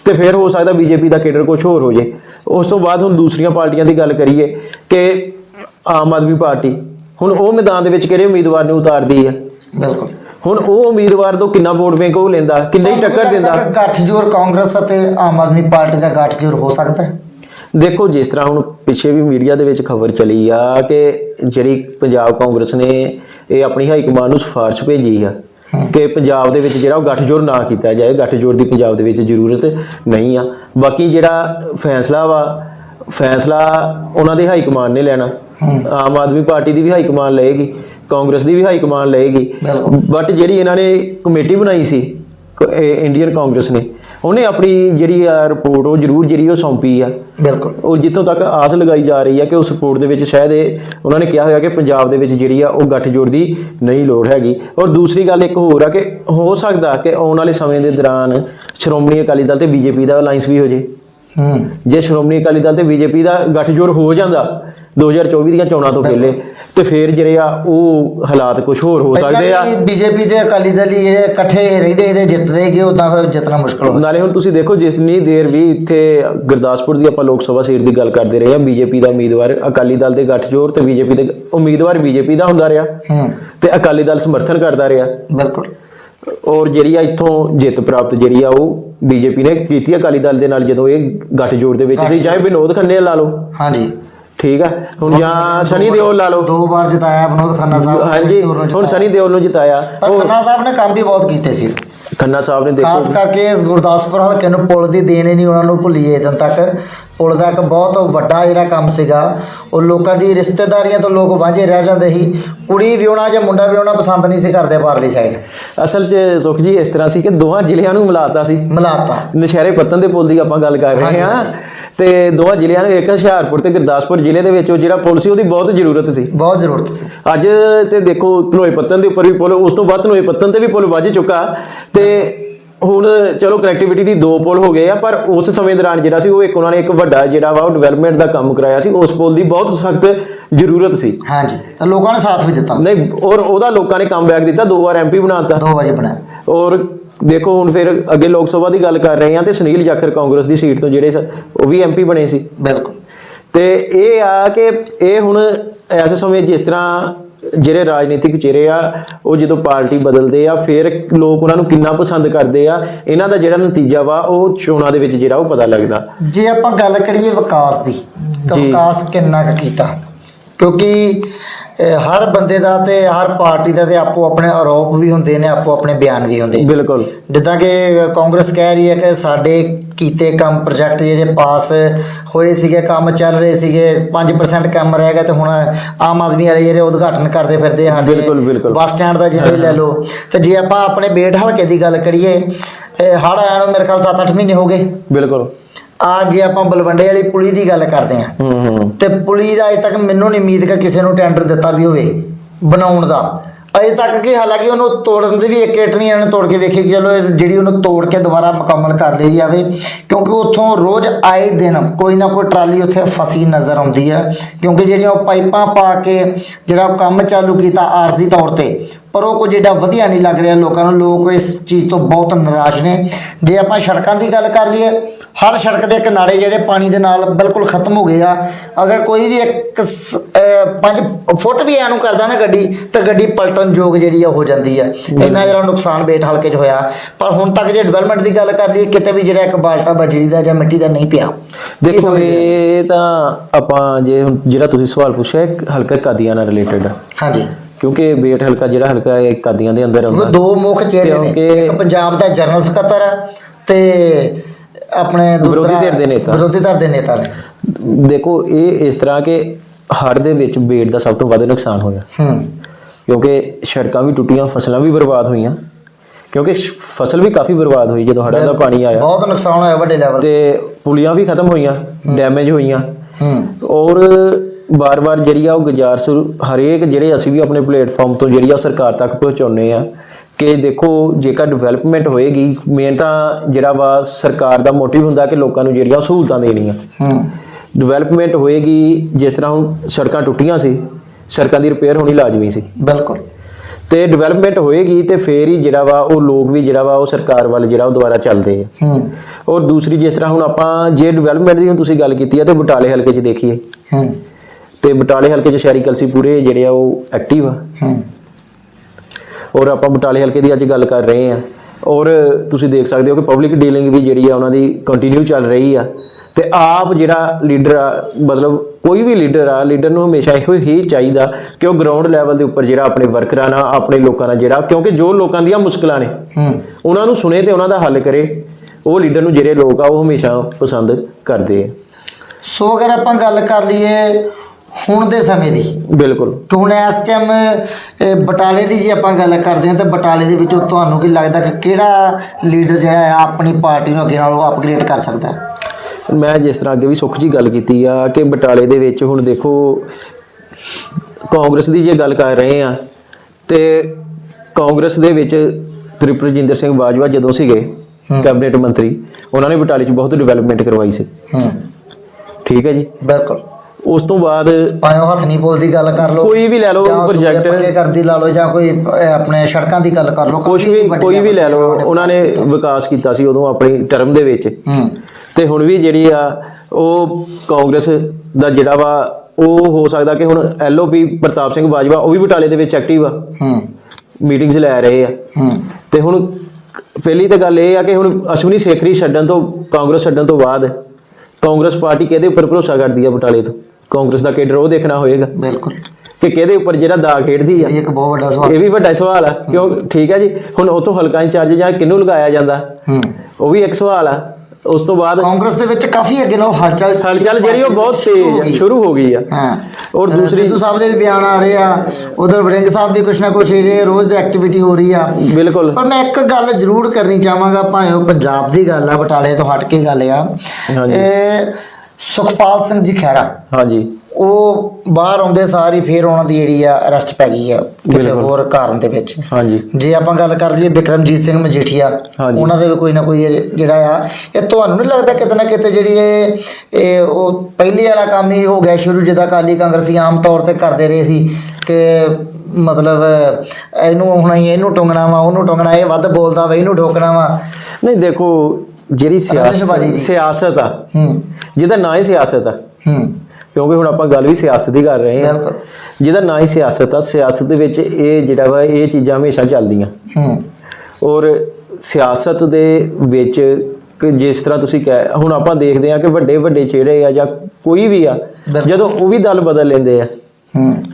ਤੇ ਫਿਰ ਹੋ ਸਕਦਾ ਬੀਜੇਪੀ ਦਾ ਕੇਡਰ ਕੁਝ ਹੋਰ ਹੋ ਜੇ। ਉਸ ਤੋਂ ਬਾਅਦ ਹੁਣ ਦੂਸਰੀਆਂ ਪਾਰਟੀਆਂ ਦੀ ਗੱਲ ਕਰੀਏ ਕਿ ਆਮ ਆਦਮੀ ਪਾਰਟੀ ਹੁਣ ਉਹ ਮੈਦਾਨ ਦੇ ਵਿੱਚ ਕਿਹੜੇ ਉਮੀਦਵਾਰ ਨੂੰ ਉਤਾਰਦੀ ਆ? ਬਿਲਕੁਲ। ਹੁਣ ਉਹ ਉਮੀਦਵਾਰ ਤੋਂ ਕਿੰਨਾ ਵੋਟ ਬੈਂਕ ਉਹ ਲੈਂਦਾ ਕਿੰਨੀ ਟੱਕਰ ਦਿੰਦਾ? ਗੱਠਜੋੜ ਕਾਂਗਰਸ ਅਤੇ ਆਮ ਆਦਮੀ ਪਾਰਟੀ ਦਾ ਗੱਠਜੋੜ ਹੋ ਸਕਦਾ ਹੈ। ਦੇਖੋ ਜਿਸ ਤਰ੍ਹਾਂ ਹੁਣ ਪਿੱਛੇ ਵੀ ਮੀਡੀਆ ਦੇ ਵਿੱਚ ਖਬਰ ਚਲੀ ਆ ਕਿ ਜਿਹੜੀ ਪੰਜਾਬ ਕਾਂਗਰਸ ਨੇ ਇਹ ਆਪਣੀ ਹਾਈ ਕਮਾਂਡ ਨੂੰ ਸਿਫਾਰਿਸ਼ ਭੇਜੀ ਆ ਕਿ ਪੰਜਾਬ ਦੇ ਵਿੱਚ ਜਿਹੜਾ ਉਹ ਗੱਠਜੋੜ ਨਾ ਕੀਤਾ ਜਾਏ ਗੱਠਜੋੜ ਦੀ ਪੰਜਾਬ ਦੇ ਵਿੱਚ ਜ਼ਰੂਰਤ ਨਹੀਂ ਆ। ਬਾਕੀ ਜਿਹੜਾ ਫੈਸਲਾ ਵਾ ਫੈਸਲਾ ਉਹਨਾਂ ਦੇ ਹਾਈ ਕਮਾਂਡ ਨੇ ਲੈਣਾ। ਆਮ ਆਦਮੀ ਪਾਰਟੀ ਦੀ ਵੀ ਹਾਈ ਕਮਾਂਡ ਲਏਗੀ ਕਾਂਗਰਸ ਦੀ ਵੀ ਹਾਈ ਕਮਾਂਡ ਲਏਗੀ। ਬਟ ਜਿਹੜੀ ਇਹਨਾਂ ਨੇ ਕਮੇਟੀ ਬਣਾਈ ਸੀ ਇੰਡੀਅਨ ਕਾਂਗਰਸ ਨੇ ਉਹਨੇ ਆਪਣੀ ਜਿਹੜੀ ਆ ਰਿਪੋਰਟ ਉਹ ਜ਼ਰੂਰ ਜਿਹੜੀ ਉਹ ਸੌਂਪੀ ਆ। ਬਿਲਕੁਲ। ਉਹ ਜਿੱਥੋਂ ਤੱਕ ਆਸ ਲਗਾਈ ਜਾ ਰਹੀ ਹੈ ਕਿ ਉਸ ਰਿਪੋਰਟ ਦੇ ਵਿੱਚ ਸ਼ਾਇਦ ਇਹ ਉਹਨਾਂ ਨੇ ਕਿਹਾ ਹੋਇਆ ਕਿ ਪੰਜਾਬ ਦੇ ਵਿੱਚ ਜਿਹੜੀ ਆ ਉਹ ਗੱਠਜੋੜ ਦੀ ਨਹੀਂ ਲੋੜ ਹੈਗੀ। ਔਰ ਦੂਸਰੀ ਗੱਲ ਇੱਕ ਹੋਰ ਆ ਕਿ ਹੋ ਸਕਦਾ ਕਿ ਆਉਣ ਵਾਲੇ ਸਮੇਂ ਦੇ ਦੌਰਾਨ ਸ਼੍ਰੋਮਣੀ ਅਕਾਲੀ ਦਲ ਤੇ ਬੀਜੇਪੀ ਦਾ ਅਲਾਈਅੰਸ ਵੀ ਹੋ ਜੇ। ਜੇ ਸ਼੍ਰੋਮਣੀ ਅਕਾਲੀ ਦਲ ਤੇ ਬੀਜੇਪੀ ਦਾ ਗੱਠਜੋੜ ਹੋ ਜਾਂਦਾ 2024 ਦੀਆਂ ਚੋਣਾਂ ਤੋਂ ਪਹਿਲੇ ਤੇ ਫਿਰ ਜਿਹੜੇ ਆ ਉਹ ਹਾਲਾਤ ਕੁਝ ਹੋਰ ਹੋ ਸਕਦੇ ਆ। ਬੀਜੇਪੀ ਤੇ ਅਕਾਲੀ ਦਲ ਜਿਹੜੇ ਇਕੱਠੇ ਰਹਿੰਦੇ ਇਹਦੇ ਜਿੱਤਦੇ ਗਏ ਉਦਾਂ ਫਿਰ ਜਿੱਤਣਾ ਮੁਸ਼ਕਲ ਹੋ ਨਾਲੇ ਹੁਣ ਤੁਸੀਂ ਦੇਖੋ ਜਿੰਨੀ ਦੇਰ ਵੀ ਇੱਥੇ ਗੁਰਦਾਸਪੁਰ ਦੀ ਆਪਾਂ ਲੋਕ ਸਭਾ ਸੀਟ ਦੀ ਗੱਲ ਕਰਦੇ ਰਹੇ ਆ ਬੀਜੇਪੀ ਦਾ ਉਮੀਦਵਾਰ ਅਕਾਲੀ ਦਲ ਦੇ ਗੱਠਜੋੜ ਤੇ ਬੀਜੇਪੀ ਦੇ ਉਮੀਦਵਾਰ ਬੀਜੇਪੀ ਦਾ ਹੁੰਦਾ ਰਿਹਾ। ਤੇ ਅਕਾਲੀ ਦਲ ਸਮਰਥਨ ਕਰਦਾ ਰਿਹਾ। ਬਿਲਕੁਲ। ਔਰ ਜਿਹੜੀ ਆ ਇੱਥੋਂ ਜਿੱਤ ਪ੍ਰਾਪਤ ਜਿਹੜੀ ਆ ਉਹ ਬੀਜੇਪੀ ਨੇ ਕੀਤੀ ਅਕਾਲੀ ਦਲ ਦੇ ਨਾਲ ਜਦੋਂ ਇਹ ਗੱਠਜੋੜ ਦੇ ਵਿੱਚ ਸੀ ਚਾਹੇ ਵਿਨੋਦ ਖੰਨੇ ਲਾ ਲਓ। ਹਾਂਜੀ। ਠੀਕ ਆ? ਹੁਣ ਜਾਂ ਸਨੀ ਦਿਓਲ ਲਾ ਲਓ। ਦੋ ਵਾਰ ਜਿਤਾਇਆ ਵਿਨੋਦ ਖੰਨਾ ਸਾਹਿਬ ਨੂੰ, ਹਾਂਜੀ ਹੁਣ ਜਿਤਾਇਆ। ਸਨੀ ਦਿਓਲ ਨੂੰ ਜਿਤਾਇਆ। ਪਰ ਉਹ ਖੰਨਾ ਸਾਹਿਬ ਨੇ ਕੰਮ ਵੀ ਬਹੁਤ ਕੀਤੇ ਸੀ। ਖੰਨਾ ਸਾਹਿਬ ਨੇ ਖਾਸ ਦੇਖੋ ਕਰਕੇ ਇਸ ਗੁਰਦਾਸਪੁਰ ਹਲਕੇ ਨੂੰ ਪੁਲ ਦੀ ਦੇਣ ਨਹੀਂ ਉਹਨਾਂ ਨੂੰ ਭੁੱਲੀ ਇਦੋਂ ਤੱਕ। ਪੁਲ ਦਾ ਇੱਕ ਬਹੁਤ ਵੱਡਾ ਜਿਹੜਾ ਕੰਮ ਸੀਗਾ ਉਹ ਲੋਕਾਂ ਦੀ ਰਿਸ਼ਤੇਦਾਰੀਆਂ ਤੋਂ ਲੋਕ ਵਾਂਝੇ ਰਹਿ ਜਾਂਦੇ ਸੀ। ਕੁੜੀ ਵਿਆਹੁਣਾ ਜਾਂ ਮੁੰਡਾ ਵਿਆਹੁਣਾ ਪਸੰਦ ਨਹੀਂ ਸੀ ਕਰਦੇ ਬਾਹਰਲੀ ਸਾਈਡ ਅਸਲ 'ਚ ਸੁਖ ਜੀ ਇਸ ਤਰ੍ਹਾਂ ਸੀ ਕਿ ਦੋਹਾਂ ਜ਼ਿਲ੍ਹਿਆਂ ਨੂੰ ਮਿਲਾਤਾ ਸੀ। ਮਿਲਾਤਾ। ਨਸ਼ਹਿਰੇ ਪੱਤਨ ਦੇ ਪੁਲ ਦੀ ਆਪਾਂ ਗੱਲ ਕਰ ਰਹੇ ਹਾਂ। ਤੇ ਦੋਹਾਂ ਜ਼ਿਲ੍ਹਿਆਂ ਨੂੰ ਇੱਕ ਹੁਸ਼ਿਆਰਪੁਰ ਤੇ ਗੁਰਦਾਸਪੁਰ ਜ਼ਿਲ੍ਹੇ ਦੇ ਵਿੱਚ ਉਹ ਜਿਹੜਾ ਪੁਲ ਸੀ ਉਹਦੀ ਬਹੁਤ ਜ਼ਰੂਰਤ ਸੀ। ਬਹੁਤ ਜ਼ਰੂਰਤ ਸੀ। ਅੱਜ ਤੇ ਦੇਖੋ ਧਨੋਏ ਪੱਤਨ ਦੇ ਉੱਪਰ ਵੀ ਪੁਲ ਉਸ ਤੋਂ ਬਾਅਦ ਧਨੋਏ ਪੱਤਨ ਤੇ ਵੀ ਪੁਲ ਵੱਜ ਚੁੱਕਾ। ਤੇ ਹੁਣ ਚਲੋ ਕਨੈਕਟੀਵਿਟੀ ਦੀ ਦੋ ਪੁਲ ਹੋ ਗਏ ਆ ਪਰ ਉਸ ਸਮੇਂ ਦੌਰਾਨ ਜਿਹੜਾ ਸੀ ਉਹ ਇੱਕ ਉਹਨਾਂ ਨੇ ਇੱਕ ਵੱਡਾ ਜਿਹੜਾ ਵਾ ਉਹ ਡਿਵੈਲਪਮੈਂਟ ਦਾ ਕੰਮ ਕਰਾਇਆ ਸੀ। ਉਸ ਪੁਲ ਦੀ ਬਹੁਤ ਸਖਤ ਜ਼ਰੂਰਤ ਸੀ। ਹਾਂਜੀ ਤਾਂ ਲੋਕਾਂ ਨੇ ਸਾਥ ਵੀ ਦਿੱਤਾ। ਨਹੀਂ ਔਰ ਉਹਦਾ ਲੋਕਾਂ ਨੇ ਕੰਮ ਬੈਕ ਦਿੱਤਾ ਦੋ ਵਾਰ ਐਮਪੀ ਬਣਾਤਾ ਦੋ ਵਾਰੀ ਬਣਾਇਆ। ਔਰ ਦੇਖੋ ਹੁਣ ਫਿਰ ਅੱਗੇ ਲੋਕ ਸਭਾ ਦੀ ਗੱਲ ਕਰ ਰਹੇ ਹਾਂ ਤੇ ਸੁਨੀਲ ਜਾਖੜ ਕਾਂਗਰਸ ਦੀ ਸੀਟ ਤੋਂ ਜਿਹੜੇ ਉਹ ਵੀ ਐਮਪੀ ਬਣੇ ਸੀ। ਬਿਲਕੁਲ। ਤੇ ਇਹ ਆ ਕਿ ਇਹ ਹੁਣ ਐਸੇ ਸਮੇਂ ਜਿਸ ਤਰ੍ਹਾਂ ਜਿਹੜੇ ਰਾਜਨੀਤਿਕ ਚਿਹਰੇ ਆ ਉਹ ਜਦੋਂ ਪਾਰਟੀ ਬਦਲਦੇ ਆ ਫਿਰ ਲੋਕ ਉਹਨਾਂ ਨੂੰ ਕਿੰਨਾ ਪਸੰਦ ਕਰਦੇ ਆ ਇਹਨਾਂ ਦਾ ਜਿਹੜਾ ਨਤੀਜਾ ਵਾ ਉਹ ਚੋਣਾਂ ਦੇ ਵਿੱਚ ਜਿਹੜਾ ਉਹ ਪਤਾ ਲੱਗਦਾ। ਜੇ ਆਪਾਂ ਗੱਲ ਕਰੀਏ ਵਿਕਾਸ ਦੀ। ਵਿਕਾਸ ਕਿੰਨਾ ਕੁ ਕੀਤਾ? ਕਿਉਂਕਿ ਹਰ ਬੰਦੇ ਦਾ ਤੇ ਹਰ ਪਾਰਟੀ ਦਾ ਤੇ ਆਪੋ ਆਪਣੇ ਆਰੋਪ ਵੀ ਹੁੰਦੇ ਨੇ ਆਪੋ ਆਪਣੇ ਬਿਆਨ ਵੀ ਹੁੰਦੇ। ਬਿਲਕੁਲ। ਜਿੱਦਾਂ ਕਿ ਕਾਂਗਰਸ ਕਹਿ ਰਹੀ ਹੈ ਕਿ ਸਾਡੇ ਕੀਤੇ ਕੰਮ ਪ੍ਰੋਜੈਕਟ ਜਿਹੜੇ ਪਾਸ ਹੋਏ ਸੀਗੇ ਕੰਮ ਚੱਲ ਰਹੇ ਸੀਗੇ 5% ਕੰਮ ਰਹਿ ਗਿਆ ਤੇ ਹੁਣ ਆਮ ਆਦਮੀ ਵਾਲੇ ਜਿਹੜੇ ਉਦਘਾਟਨ ਕਰਦੇ ਫਿਰਦੇ ਆ ਸਾਡੇ ਬਿਲਕੁਲ, ਬਿਲਕੁਲ। ਬੱਸ ਸਟੈਂਡ ਦਾ ਜਿਹੜਾ ਲੈ ਲਓ। ਤੇ ਜੇ ਆਪਾਂ ਆਪਣੇ ਬੇਟ ਹਲਕੇ ਦੀ ਗੱਲ ਕਰੀਏ ਹੜ ਆਇਆ ਨੂੰ ਮੇਰੇ ਖਿਆਲ 7-8 ਮਹੀਨੇ ਹੋ ਗਏ। ਬਿਲਕੁਲ। ਆ ਜੇ ਆਪਾਂ ਬਲਵੰਡੇ ਵਾਲੀ ਪੁਲੀ ਦੀ ਗੱਲ ਕਰਦੇ ਹਾਂ ਹੂੰ ਹੂੰ। ਤੇ ਪੁਲੀ ਦਾ ਅਜੇ ਤੱਕ ਮੈਨੂੰ ਨਹੀਂ ਉਮੀਦ ਕਿ ਕਿਸੇ ਨੂੰ ਟੈਂਡਰ ਦਿੱਤਾ ਵੀ ਹੋਵੇ ਬਣਾਉਣ ਦਾ। ਅਜੇ ਤੱਕ ਕਿ ਹਾਲਾਂਕਿ ਉਹਨੂੰ ਤੋੜਨ ਦੀ ਵੀ ਇੱਕ ਇੱਟ ਨਹੀਂ ਇਹਨਾਂ ਨੇ ਤੋੜ ਕੇ ਵੇਖੀ ਕਿ ਚਲੋ ਜਿਹੜੀ ਉਹਨੂੰ ਤੋੜ ਕੇ ਦੁਬਾਰਾ ਮੁਕੰਮਲ ਕਰ ਲਈ ਜਾਵੇ ਕਿਉਂਕਿ ਉੱਥੋਂ ਰੋਜ਼ ਆਏ ਦਿਨ ਕੋਈ ਨਾ ਕੋਈ ਟਰਾਲੀ ਉੱਥੇ ਫਸੀ ਨਜ਼ਰ ਆਉਂਦੀ ਆ ਕਿਉਂਕਿ ਜਿਹੜੀਆਂ ਉਹ ਪਾਈਪਾਂ ਪਾ ਕੇ ਜਿਹੜਾ ਉਹ ਕੰਮ ਚਾਲੂ ਕੀਤਾ ਆਰਜ਼ੀ ਤੌਰ ਤੇ ਪਰ ਉਹ ਕੁਝ ਏਡਾ ਵਧੀਆ ਨਹੀਂ ਲੱਗ ਰਿਹਾ ਲੋਕਾਂ ਨੂੰ ਲੋਕ ਇਸ ਚੀਜ਼ ਤੋਂ ਬਹੁਤ ਨਿਰਾਸ਼ ਨੇ। ਜੇ ਆਪਾਂ ਸੜਕਾਂ ਦੀ ਗੱਲ ਕਰ ਲਈਏ ਹਰ ਸੜਕ ਦੇ ਕਿਨਾਰੇ ਜਿਹੜੇ ਪਾਣੀ ਦੇ ਨਾਲ ਬਿਲਕੁਲ ਖਤਮ ਹੋ ਗਏ ਆ ਅਗਰ ਕੋਈ ਵੀ ਇੱਕ 5 ਫੁੱਟ ਵੀ ਐਨੂੰ ਕਰਦਾ ਨਾ ਗੱਡੀ ਤਾਂ ਗੱਡੀ ਪਲਟਣ ਯੋਗ ਜਿਹੜੀ ਆ ਹੋ ਜਾਂਦੀ ਆ। ਇੰਨਾ ਜਿਹੜਾ ਨੁਕਸਾਨ ਬੇਟ ਹਲਕੇ 'ਚ ਹੋਇਆ। ਪਰ ਹੁਣ ਤੱਕ ਜੇ ਡਿਵੈਲਪਮੈਂਟ ਦੀ ਗੱਲ ਕਰ ਲਈਏ ਕਿਤੇ ਵੀ ਜਿਹੜਾ ਇੱਕ ਬਾਲਟਾ ਬਜਰੀ ਦਾ ਜਾਂ ਮਿੱਟੀ ਦਾ ਨਹੀਂ ਪਿਆ। ਦੇਖੋ? ਇਹ ਤਾਂ ਆਪਾਂ ਜੇ ਜਿਹੜਾ ਤੁਸੀਂ ਸਵਾਲ ਪੁੱਛਿਆ ਹਲਕਾ ਕਾਦੀਆਂ ਨਾਲ ਰਿਲੇਟਡ ਆ। ਹਾਂਜੀ। ਕਿਉਂਕਿ ਬੇਟ ਹਲਕਾ ਜਿਹੜਾ ਹਲਕਾ ਇਹ ਕਾਦੀਆਂ ਦੇ ਅੰਦਰ ਆਉਂਦਾ। ਦੋ ਮੁੱਖ ਚਿਹਰੇ ਨੇ। ਇੱਕ ਪੰਜਾਬ ਦਾ ਜਨਰਲ ਸਕੱਤਰ ਤੇ ਆਪਣੇ ਵਿਰੋਧੀ ਧਿਰ ਦੇ ਨੇਤਾ। ਵਿਰੋਧੀ ਧਿਰ ਦੇ ਨੇਤਾ ਨੇ। ਦੇਖੋ ਇਹ ਇਸ ਤਰ੍ਹਾਂ ਕਿ ਹੜ੍ਹ ਦੇ ਵਿੱਚ ਬੇਟ ਦਾ ਸਭ ਤੋਂ ਵੱਧ ਨੁਕਸਾਨ ਹੋਇਆ। ਹੂੰ। ਕਿਉਂਕਿ ਸੜਕਾਂ ਵੀ ਟੁੱਟੀਆਂ ਫਸਲਾਂ ਵੀ ਬਰਬਾਦ ਹੋਈਆਂ। ਕਿਉਂਕਿ ਫਸਲ ਵੀ ਕਾਫੀ ਬਰਬਾਦ ਹੋਈ ਜਦੋਂ ਹੜ੍ਹਾਂ ਦਾ ਪਾਣੀ ਆਇਆ। ਬਹੁਤ ਨੁਕਸਾਨ ਹੋਇਆ ਵੱਡੇ ਲੈਵਲ ਤੇ ਪੁਲੀਆਂ ਵੀ ਖਤਮ ਹੋਈਆਂ ਡੈਮੇਜ ਹੋਈਆਂ। ਹੂੰ। ਔਰ ਬਾਰ-ਬਾਰ ਜਿਹੜੀ ਆ ਉਹ ਗੁਜ਼ਾਰਿਸ਼ ਹਰੇਕ ਜਿਹੜੇ ਅਸੀਂ ਵੀ ਆਪਣੇ ਪਲੇਟਫਾਰਮ ਤੋਂ ਜਿਹੜੀ ਆ ਸਰਕਾਰ ਤੱਕ ਪਹੁੰਚਾਉਂਦੇ ਆ ਕਿ ਦੇਖੋ ਜੇਕਰ ਡਿਵੈਲਪਮੈਂਟ ਹੋਏਗੀ ਮੇਨ ਤਾਂ ਜਿਹੜਾ ਵਾ ਸਰਕਾਰ ਦਾ ਮੋਟਿਵ ਹੁੰਦਾ ਕਿ ਲੋਕਾਂ ਨੂੰ ਜਿਹੜੀਆਂ ਸਹੂਲਤਾਂ ਦੇਣੀਆਂ। ਹੂੰ। ਡਿਵੈਲਪਮੈਂਟ ਹੋਏਗੀ ਜਿਸ ਤਰ੍ਹਾਂ ਹੁਣ ਸੜਕਾਂ ਟੁੱਟੀਆਂ ਸੀ ਸੜਕਾਂ ਦੀ ਰਿਪੇਅਰ ਹੋਣੀ ਲਾਜ਼ਮੀ ਸੀ। ਬਿਲਕੁਲ। ਤੇ ਡਿਵੈਲਪਮੈਂਟ ਹੋਏਗੀ ਤੇ ਫੇਰ ਹੀ ਜਿਹੜਾ ਵਾ ਉਹ ਲੋਕ ਵੀ ਜਿਹੜਾ ਵਾ ਉਹ ਸਰਕਾਰ ਵੱਲ ਜਿਹੜਾ ਉਹ ਦੁਬਾਰਾ ਚੱਲਦੇ ਆ। ਹੂੰ। ਔਰ ਦੂਸਰੀ ਜਿਸ ਤਰ੍ਹਾਂ ਹੁਣ ਆਪਾਂ ਜੇ ਡਿਵੈਲਪਮੈਂਟ ਦੀ ਹੁਣ ਤੁਸੀਂ ਗੱਲ ਕੀਤੀ ਹੈ ਤੇ ਬਟਾਲੇ ਹਲਕੇ 'ਚ ਦੇਖੀਏ। ਹੂੰ। ਤੇ ਬਟਾਲੇ ਹਲਕੇ 'ਚ ਸ਼ਹਿਰੀ ਕਲਸੀ ਪੂਰੇ ਜਿਹੜੇ ਆ ਉਹ ਐਕਟਿਵ ਆ। ਹੂੰ। ਔਰ ਆਪਾਂ ਬਟਾਲੇ ਹਲਕੇ ਦੀ ਅੱਜ ਗੱਲ ਕਰ ਰਹੇ ਆ। ਔਰ ਤੁਸੀਂ ਦੇਖ ਸਕਦੇ ਹੋ ਕਿ ਪਬਲਿਕ ਡੀਲਿੰਗ ਵੀ ਜਿਹੜੀ ਆ ਉਹਨਾਂ ਦੀ ਕੰਟੀਨਿਊ ਚੱਲ ਰਹੀ ਆ। ਤੇ ਆਪ ਜਿਹੜਾ ਲੀਡਰ ਆ ਮਤਲਬ ਕੋਈ ਵੀ ਲੀਡਰ ਆ ਲੀਡਰ ਨੂੰ ਹਮੇਸ਼ਾ ਇਹੋ ਹੀ ਚਾਹੀਦਾ ਕਿ ਉਹ ਗਰਾਊਂਡ ਲੈਵਲ ਦੇ ਉੱਪਰ ਜਿਹੜਾ ਆਪਣੇ ਵਰਕਰਾਂ ਨਾਲ ਆਪਣੇ ਲੋਕਾਂ ਨਾਲ ਜਿਹੜਾ ਕਿਉਂਕਿ ਜੋ ਲੋਕਾਂ ਦੀਆਂ ਮੁਸ਼ਕਲਾਂ ਨੇ ਹੂੰ। ਉਹਨਾਂ ਨੂੰ ਸੁਣੇ ਤੇ ਉਹਨਾਂ ਦਾ ਹੱਲ ਕਰੇ ਉਹ ਲੀਡਰ ਨੂੰ ਜਿਹੜੇ ਲੋਕ ਆ ਉਹ ਹਮੇਸ਼ਾ ਪਸੰਦ ਕਰਦੇ ਆ। ਸੋ ਅਗਰ ਆਪਾਂ ਗੱਲ ਕਰ ਲਈਏ ਹੁਣ ਦੇ ਸਮੇਂ ਦੀ। ਬਿਲਕੁਲ। ਕਿ ਹੁਣ ਇਸ ਟਾਈਮ ਬਟਾਲੇ ਦੀ ਜੇ ਆਪਾਂ ਗੱਲ ਕਰਦੇ ਹਾਂ ਤਾਂ ਬਟਾਲੇ ਦੇ ਵਿੱਚੋਂ ਤੁਹਾਨੂੰ ਕੀ ਲੱਗਦਾ ਕਿ ਕਿਹੜਾ ਲੀਡਰ ਜਿਹੜਾ ਹੈ ਆਪਣੀ ਪਾਰਟੀ ਨੂੰ ਅੱਗੇ ਨਾਲੋਂ ਅਪਗ੍ਰੇਡ ਕਰ ਸਕਦਾ ਮੈਂ ਜਿਸ ਤਰ੍ਹਾਂ ਅੱਗੇ ਵੀ ਸੁੱਖ ਜੀ ਗੱਲ ਕੀਤੀ ਆ ਕਿ ਬਟਾਲੇ ਦੇ ਵਿੱਚ ਹੁਣ ਦੇਖੋ ਕਾਂਗਰਸ ਦੀ ਜੇ ਗੱਲ ਕਰ ਰਹੇ ਆ ਤੇ ਕਾਂਗਰਸ ਦੇ ਵਿੱਚ ਤ੍ਰਿਪਰਜਿੰਦਰ ਸਿੰਘ ਬਾਜਵਾ ਜਦੋਂ ਸੀਗੇ ਕੈਬਨਿਟ ਮੰਤਰੀ ਉਹਨਾਂ ਨੇ ਬਟਾਲੇ 'ਚ ਬਹੁਤ ਡਿਵੈਲਪਮੈਂਟ ਕਰਵਾਈ ਸੀ। ਹੂੰ। ਠੀਕ ਹੈ ਜੀ? ਬਿਲਕੁਲ। ਉਸ ਤੋਂ ਬਾਅਦ ਉਹ ਹੱਥ ਨਹੀਂ ਬੋਲਦੀ ਗੱਲ ਕਰ ਲਓ। ਕੋਈ ਵੀ ਲੈ ਲਓ project- ਪੱਕੇ ਕਰਦੀ ਲਾ ਲਓ ਜਾਂ ਕੋਈ ਆਪਣੇ ਸੜਕਾਂ ਦੀ ਗੱਲ ਕਰ ਲਓ ਕੁਝ ਵੀ ਕੋਈ ਵੀ ਲੈ ਲਓ ਉਹਨਾਂ ਨੇ ਵਿਕਾਸ ਕੀਤਾ ਸੀ ਉਦੋਂ ਆਪਣੀ ਟਰਮ ਦੇ ਵਿੱਚ। ਤੇ ਹੁਣ ਵੀ ਜਿਹੜੀ ਆ ਉਹ ਕਾਂਗਰਸ ਦਾ ਜਿਹੜਾ ਵਾ ਉਹ ਹੋ ਸਕਦਾ ਕਿ ਹੁਣ ਐਲਓਪੀ ਪ੍ਰਤਾਪ ਸਿੰਘ ਬਾਜਵਾ ਉਹ ਵੀ ਬਟਾਲੇ ਦੇ ਵਿੱਚ ਐਕਟਿਵ ਆ। ਹੂੰ। ਮੀਟਿੰਗਸ ਲੈ ਰਹੇ ਆ। ਹੂੰ। ਤੇ ਹੁਣ ਪਹਿਲੀ ਤਾਂ ਗੱਲ ਇਹ ਆ ਕਿ ਹੁਣ ਅਸ਼ਵਨੀ ਸੇਖਰੀ ਛੱਡਣ ਤੋਂ ਕਾਂਗਰਸ ਛੱਡਣ ਤੋਂ ਬਾਅਦ ਕਾਂਗਰਸ ਪਾਰਟੀ ਕਿਹਦੇ ਉੱਪਰ ਭਰੋਸਾ ਕਰਦੀ ਆ ਬਟਾਲੇ ਤੋਂ? ਕਾਂਗਰਸ ਦਾ ਕੇਡਰ ਉਹ ਦੇਖਣਾ ਹੋਏਗਾ। ਬਿਲਕੁਲ। ਕਿ ਕਿਹਦੇ ਉੱਪਰ ਜਿਹੜਾ ਦਾ ਖੇਡਦੀ ਆ। ਇਹ ਇੱਕ ਬਹੁਤ ਵੱਡਾ ਸਵਾਲ। ਇਹ ਵੀ ਵੱਡਾ ਸਵਾਲ ਆ। ਕਿਉਂ? ਠੀਕ ਹੈ ਜੀ। ਹੁਣ ਉਤੋਂ ਹਲਕਾ ਇੰਚਾਰਜ ਜਾਂ ਕਿਹਨੂੰ ਲਗਾਇਆ ਜਾਂਦਾ? ਹੂੰ। ਉਹ ਵੀ ਇੱਕ ਸਵਾਲ ਆ। ਉਸ ਤੋਂ ਬਾਅਦ ਕਾਂਗਰਸ ਦੇ ਵਿੱਚ ਕਾਫੀ ਅੱਗੇ ਨਾਲੋਂ ਹਲਚਲ ਹਲਚਲ ਜਿਹੜੀ ਉਹ ਬਹੁਤ ਤੇਜ਼। ਆ। ਸ਼ੁਰੂ ਹੋ ਗਈ ਆ। ਹਾਂ। ਔਰ ਦੂਸਰੀ- ਸਿੱਧੂ ਸਾਹਿਬ ਦੇ ਵੀ ਬਿਆਨ ਆ ਰਹੇ ਆ। ਉਧਰ ਵੜਿੰਗ ਸਾਹਿਬ ਵੀ ਕੁਛ ਨਾ ਕੁਛ ਇਹ ਰੋਜ਼ ਦੀ ਐਕਟੀਵਿਟੀ ਹੋ ਰਹੀ ਆ। ਬਿਲਕੁਲ। ਪਰ ਮੈਂ ਇੱਕ ਗੱਲ ਜ਼ਰੂਰ ਕਰਨੀ ਚਾਹਾਂਗਾ ਭਾਵੇਂ ਉਹ ਪੰਜਾਬ ਦੀ ਗੱਲ ਆ ਬਟਾਲੇ ਤੋਂ ਹਟ ਕੇ ਗੱਲ ਆ। ਹਾਂਜੀ। ਸੁਖਪਾਲ ਸਿੰਘ ਜੀ ਖਹਿਰਾ ਹਾਂਜੀ ਉਹ ਬਾਹਰ ਆਉਂਦੇ ਸਾਰ ਹੀ ਫੇਰ ਉਹਨਾਂ ਦੀ ਜਿਹੜੀ ਆ ਅਰੈਸਟ ਪੈ ਗਈ ਆ ਕਿਸੇ। ਹੋਰ ਕਾਰਨ ਦੇ ਵਿੱਚ ਹਾਂਜੀ ਜੇ ਆਪਾਂ ਗੱਲ ਕਰ ਲਈਏ ਬਿਕਰਮਜੀਤ ਸਿੰਘ ਮਜੀਠੀਆ। ਉਹਨਾਂ ਦੇ ਵੀ ਕੋਈ ਨਾ ਕੋਈ ਜਿਹੜਾ ਆ ਇਹ ਤੁਹਾਨੂੰ ਨਹੀਂ ਲੱਗਦਾ ਕਿਤੇ ਨਾ ਕਿਤੇ ਜਿਹੜੀ ਇਹ ਇਹ ਉਹ ਪਹਿਲੀ ਵਾਲਾ ਕੰਮ ਹੀ ਹੋ ਗਿਆ ਸ਼ੁਰੂ ਜਿਹਦਾ ਅਕਾਲੀ ਕਾਂਗਰਸੀ ਆਮ ਤੌਰ ਤੇ ਕਰਦੇ ਰਹੇ ਸੀ ਕਿ ਮਤਲਬ ਇਹਨੂੰ ਹੁਣ ਅਸੀਂ ਇਹਨੂੰ ਟੁੰਗਣਾ ਵਾ ਉਹਨੂੰ ਟੁੰਗਣਾ ਇਹ ਵੱਧ ਬੋਲਦਾ ਵਾ ਇਹਨੂੰ ਠੋਕਣਾ ਵਾ। ਨਹੀਂ ਦੇਖੋ ਜਿਹੜੀ ਸਿਆਸਤ ਆ ਹੂੰ। ਜਿਹਦਾ ਨਾਂ ਹੀ ਸਿਆਸਤ ਆ। ਹੂੰ। ਕਿਉਂਕਿ ਹੁਣ ਆਪਾਂ ਗੱਲ ਵੀ ਸਿਆਸਤ ਦੀ ਕਰ ਰਹੇ ਹਾਂ। ਜਿਹਦਾ ਨਾਂ ਹੀ ਸਿਆਸਤ ਆ ਸਿਆਸਤ ਦੇ ਵਿੱਚ ਇਹ ਜਿਹੜਾ ਵਾ ਇਹ ਚੀਜ਼ਾਂ ਹਮੇਸ਼ਾ ਚੱਲਦੀਆਂ। ਹੂੰ। ਔਰ ਸਿਆਸਤ ਦੇ ਵਿੱਚ ਕਿ ਜਿਸ ਤਰ੍ਹਾਂ ਤੁਸੀਂ ਕਹਿ ਹੁਣ ਆਪਾਂ ਦੇਖਦੇ ਹਾਂ ਕਿ ਵੱਡੇ ਵੱਡੇ ਚਿਹਰੇ ਆ ਜਾਂ ਕੋਈ ਵੀ ਆ। ਜਦੋਂ ਉਹ ਵੀ ਦਲ ਬਦਲ ਲੈਂਦੇ ਆ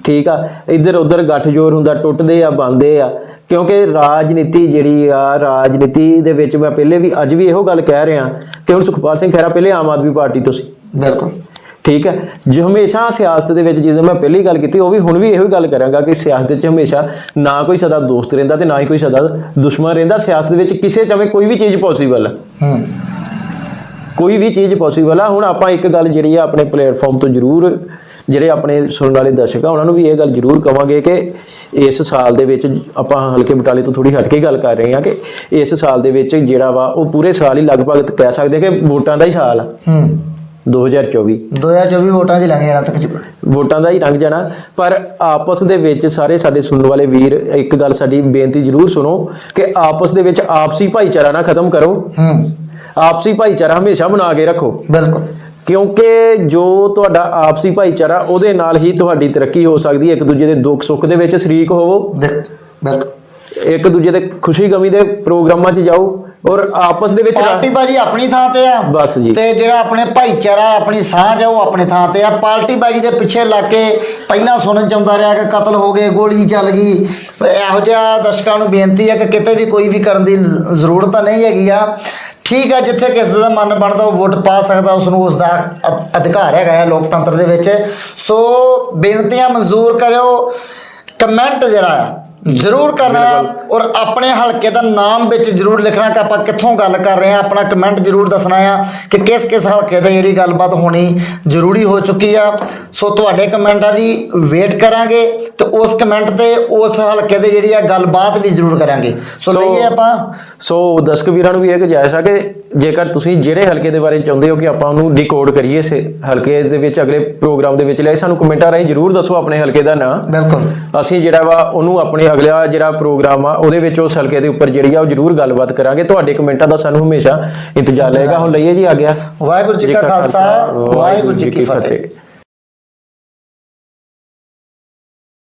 ਠੀਕ ਆ? ਇੱਧਰ ਉੱਧਰ ਗੱਠਜੋੜ ਹੁੰਦਾ ਟੁੱਟਦੇ ਆ ਬੰਦੇ ਆ। ਕਿਉਂਕਿ ਰਾਜਨੀਤੀ ਜਿਹੜੀ ਆ ਰਾਜਨੀਤੀ ਦੇ ਵਿੱਚ ਮੈਂ ਪਹਿਲੇ ਵੀ ਅੱਜ ਵੀ ਇਹੋ ਗੱਲ ਕਹਿ ਰਿਹਾ ਕਿ ਹੁਣ ਸੁਖਪਾਲ ਸਿੰਘ ਖਹਿਰਾ ਪਹਿਲੇ ਆਮ ਆਦਮੀ ਪਾਰਟੀ ਤੋਂ ਸੀ। ਬਿਲਕੁਲ। ਠੀਕ ਹੈ ਜੋ ਹਮੇਸ਼ਾ ਸਿਆਸਤ ਦੇ ਵਿੱਚ ਜਦੋਂ ਮੈਂ ਪਹਿਲੀ ਗੱਲ ਕੀਤੀ ਉਹ ਵੀ ਹੁਣ ਵੀ ਇਹੋ ਹੀ ਗੱਲ ਕਰਾਂਗਾ ਕਿ ਸਿਆਸਤ ਵਿੱਚ ਹਮੇਸ਼ਾ ਨਾ ਕੋਈ ਸਦਾ ਦੋਸਤ ਰਹਿੰਦਾ ਤੇ ਨਾ ਹੀ ਕੋਈ ਸਦਾ ਦੁਸ਼ਮਣ ਰਹਿੰਦਾ। ਸਿਆਸਤ ਦੇ ਵਿੱਚ ਕਿਸੇ ਚਾਵੇਂ ਕੋਈ ਵੀ ਚੀਜ਼ ਪੋਸੀਬਲ ਹੈ ਹੂੰ। ਕੋਈ ਵੀ ਚੀਜ਼ ਪੋਸੀਬਲ ਆ। ਹੁਣ ਆਪਾਂ ਇੱਕ ਗੱਲ ਜਿਹੜੀ ਆ ਆਪਣੇ ਪਲੇਟਫਾਰਮ ਤੋਂ ਜ਼ਰੂਰ ਜਿਹੜੇ ਆਪਣੇ ਸੁਣਨ ਵਾਲੇ ਦਰਸ਼ਕ ਆ ਉਹਨਾਂ ਨੂੰ ਵੀ ਇਹ ਗੱਲ ਜ਼ਰੂਰ ਕਵਾਂਗੇ ਕਿ ਇਸ ਸਾਲ ਦੇ ਵਿੱਚ ਆਪਾਂ ਹਲਕੇ ਬਟਾਲੇ ਤੋਂ ਥੋੜੀ ਹਟ ਕੇ ਗੱਲ ਕਰ ਰਹੇ ਹਾਂ ਕਿ ਇਸ ਸਾਲ ਦੇ ਵਿੱਚ ਜਿਹੜਾ ਵਾ ਉਹ ਪੂਰੇ ਸਾਲ ਹੀ ਲਗਭਗ ਕਹਿ ਸਕਦੇ ਕਿ ਵੋਟਾਂ ਦਾ ਹੀ ਸਾਲ ਆ। ਹੂੰ। 2024 2024 ਵੋਟਾਂ 'ਚ ਲੰਘ ਜਾਣਾ ਤਕਰੀਬਨ। ਵੋਟਾਂ ਦਾ ਹੀ ਰੰਗ ਜਾਣਾ ਪਰ ਆਪਸ ਦੇ ਵਿੱਚ ਸਾਰੇ ਸਾਡੇ ਸੁਣਨ ਵਾਲੇ ਵੀਰ ਇੱਕ ਗੱਲ ਸਾਡੀ ਬੇਨਤੀ ਜ਼ਰੂਰ ਸੁਣੋ ਕਿ ਆਪਸ ਦੇ ਵਿੱਚ ਆਪਸੀ ਭਾਈਚਾਰਾ ਨਾ ਖਤਮ ਕਰੋ। ਹੂੰ। ਆਪਸੀ ਭਾਈਚਾਰਾ ਹਮੇਸ਼ਾ ਬਣਾ ਕੇ ਰੱਖੋ। ਬਿਲਕੁਲ। ਕਿਉਂਕਿ ਜੋ ਤੁਹਾਡਾ ਆਪਸੀ ਭਾਈਚਾਰਾ ਉਹਦੇ ਨਾਲ ਹੀ ਤੁਹਾਡੀ ਤਰੱਕੀ ਹੋ ਸਕਦੀ ਹੈ। ਇੱਕ ਦੂਜੇ ਦੇ ਦੁੱਖ ਸੁੱਖ ਦੇ ਵਿੱਚ ਸ਼ਰੀਕ ਹੋਵੋ। ਇੱਕ ਦੂਜੇ ਦੇ ਖੁਸ਼ੀ ਗਮੀ ਦੇ ਪ੍ਰੋਗਰਾਮਾਂ 'ਚ ਜਾਓ ਔਰ ਆਪਸ ਦੇ ਵਿੱਚ ਪਾਰਟੀ ਬਾਜੀ ਆਪਣੀ ਥਾਂ ਤੇ ਆ। ਬਸ ਜੀ। ਤੇ ਜਿਹੜਾ ਆਪਣੇ ਭਾਈਚਾਰਾ ਆਪਣੀ ਸਾਂਝ ਆ ਉਹ ਆਪਣੇ ਥਾਂ ਤੇ ਆ। ਪਾਰਟੀ ਬਾਜੀ ਦੇ ਪਿੱਛੇ ਲੱਗ ਕੇ ਪਹਿਲਾਂ ਸੁਣਨ ਚ ਆਉਂਦਾ ਰਿਹਾ ਕਿ ਕਤਲ ਹੋ ਗਏ ਗੋਲੀ ਚੱਲ ਗਈ। ਇਹੋ ਜਿਹਾ ਦਰਸ਼ਕਾਂ ਨੂੰ ਬੇਨਤੀ ਹੈ ਕਿ ਕਿਤੇ ਵੀ ਕੋਈ ਵੀ ਕਰਨ ਦੀ ਜ਼ਰੂਰਤ ਤਾਂ ਨਹੀਂ ਹੈਗੀ ਆ। ਠੀਕ ਆ, ਜਿੱਥੇ ਕਿਸੇ ਦਾ ਮਨ ਬਣਦਾ ਉਹ ਵੋਟ ਪਾ ਸਕਦਾ ਉਸ ਨੂੰ ਉਸ ਦਾ ਅਧਿਕਾਰ ਹੈਗਾ ਹੈ ਲੋਕਤੰਤਰ ਦੇ ਵਿੱਚ। ਸੋ ਬੇਨਤੀਆਂ ਮਨਜ਼ੂਰ ਕਰਿਓ, ਕਮੈਂਟ ਜਿਹੜਾ ਜ਼ਰੂਰ ਕਰਨਾ ਔਰ ਆਪਣੇ ਹਲਕੇ ਦਾ ਨਾਮ ਵਿੱਚ ਜ਼ਰੂਰ ਲਿਖਣਾ ਕਿ ਆਪਾਂ ਕਿੱਥੋਂ ਗੱਲ ਕਰ ਰਹੇ ਆ ਆਪਣਾ ਕਮੈਂਟ ਜ਼ਰੂਰ ਦੱਸਣਾ ਆ ਕਿ ਕਿਸ ਕਿਸ ਹਲਕੇ ਤੇ ਜਿਹੜੀ ਗੱਲਬਾਤ ਹੋਣੀ ਜ਼ਰੂਰੀ ਹੋ ਚੁੱਕੀ ਆ। ਸੋ ਤੁਹਾਡੇ ਕਮੈਂਟਾਂ ਦੀ ਵੇਟ ਕਰਾਂਗੇ ਤੇ ਉਸ ਕਮੈਂਟ ਤੇ ਉਸ ਹਲਕੇ ਦੇ ਜਿਹੜੀ ਆ ਗੱਲਬਾਤ ਵੀ ਜ਼ਰੂਰ ਕਰਾਂਗੇ। ਸੋ ਲਈਏ ਆਪਾਂ। ਸੋ ਦਰਸ਼ਕ ਵੀਰਾਂ ਨੂੰ ਵੀ ਇਹ ਗੁਜਾਇਸ਼ ਆ ਕਿ ਜੇਕਰ ਤੁਸੀਂ ਜਿਹੜੇ ਹਲਕੇ ਦੇ ਬਾਰੇ ਚਾਹੁੰਦੇ ਹੋ ਕਿ ਆਪਾਂ ਉਹਨੂੰ ਡਿਕੋਡ ਕਰੀਏ ਸੇ ਹਲਕੇ ਦੇ ਵਿੱਚ ਅਗਲੇ ਪ੍ਰੋਗਰਾਮ ਦੇ ਵਿੱਚ ਲੈ ਸਾਨੂੰ ਕਮੈਂਟਾਂ ਰਾਹੀਂ ਜਰੂਰ ਦੱਸੋ ਆਪਣੇ ਹਲਕੇ ਦਾ ਨਾਂ। ਬਿਲਕੁਲ। ਅਸੀਂ ਜਿਹੜਾ ਵਾ ਉਹਨੂੰ ਆਪਣੇ ਅਗਲਾ ਜਿਹੜਾ ਪ੍ਰੋਗਰਾਮ ਆ ਉਹਦੇ ਵਿੱਚ ਉਸ ਹਲਕੇ ਦੇ ਉੱਪਰ ਜਿਹੜੀ ਆ ਉਹ ਜਰੂਰ ਗੱਲਬਾਤ ਕਰਾਂਗੇ। ਤੁਹਾਡੇ ਕਮੈਂਟਾਂ ਦਾ ਸਾਨੂੰ ਹਮੇਸ਼ਾ ਇੰਤਜ਼ਾਰ ਰਹੇਗਾ। ਹੁਣ ਲਈਏ ਜੀ ਆ ਗਿਆ। ਵਾਹਿਗੁਰੂ ਜੀ ਕਾ ਖਾਲਸਾ ਵਾਹਿਗੁਰੂ ਜੀ ਕੀ ਫਤਿਹ।